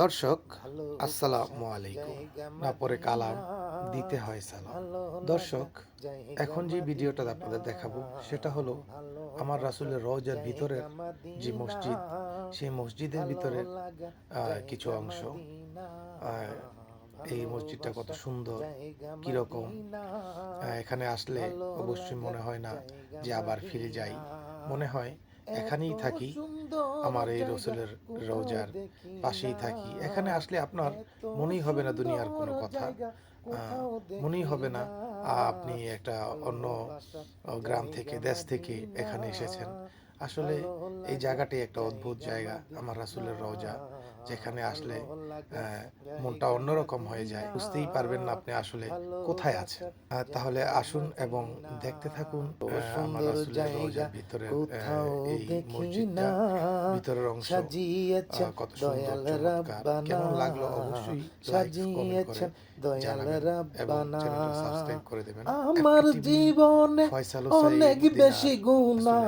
দর্শক আসসালামু আলাইকুম। না পরে কালাম দিতে হয় সালাম। দর্শক এখন যে ভিডিওটা আপনাদের দেখাবো সেটা হলো আমার রাসুলের রওজার ভিতরের যে মসজিদ সেই মসজিদের ভিতরে কিছু অংশ। এই মসজিদটা কত সুন্দর কীরকম। এখানে আসলে অবশ্যই মনে হয় না যে আবার ফিরে যাই। মনে হয় এখানেই থাকি আমার এই রসুলের রোজার পাশেই থাকি। এখানে আসলে আপনার মনেই হবে না দুনিয়ার কোনো কথা। আহ, মনেই হবে না আপনি একটা অন্য গ্রাম থেকে দেশ থেকে এখানে এসেছেন। আসলে এই জায়গাটি একটা অদ্ভুত জায়গা আমার রাসুলের রওজা যেখানে আসলে মনটা অন্যরকম হয়ে যায়। বুঝতেই পারবেন না আপনি আসলে কোথায় আছেন। তাহলে আসুন এবং দেখতে থাকুন আমার রাসূলের রওজার ভিতরে এই মসজিদটা ভিতরের অংশ। কত সুন্দর চমৎকার। কেমন লাগল? অবশ্যই লাইক কমেন্ট করে জানাবেন এবং চ্যানেলটা সাবস্ক্রাইব করে দেবেন। আমার জীবনে অনেক বেশি গুণা।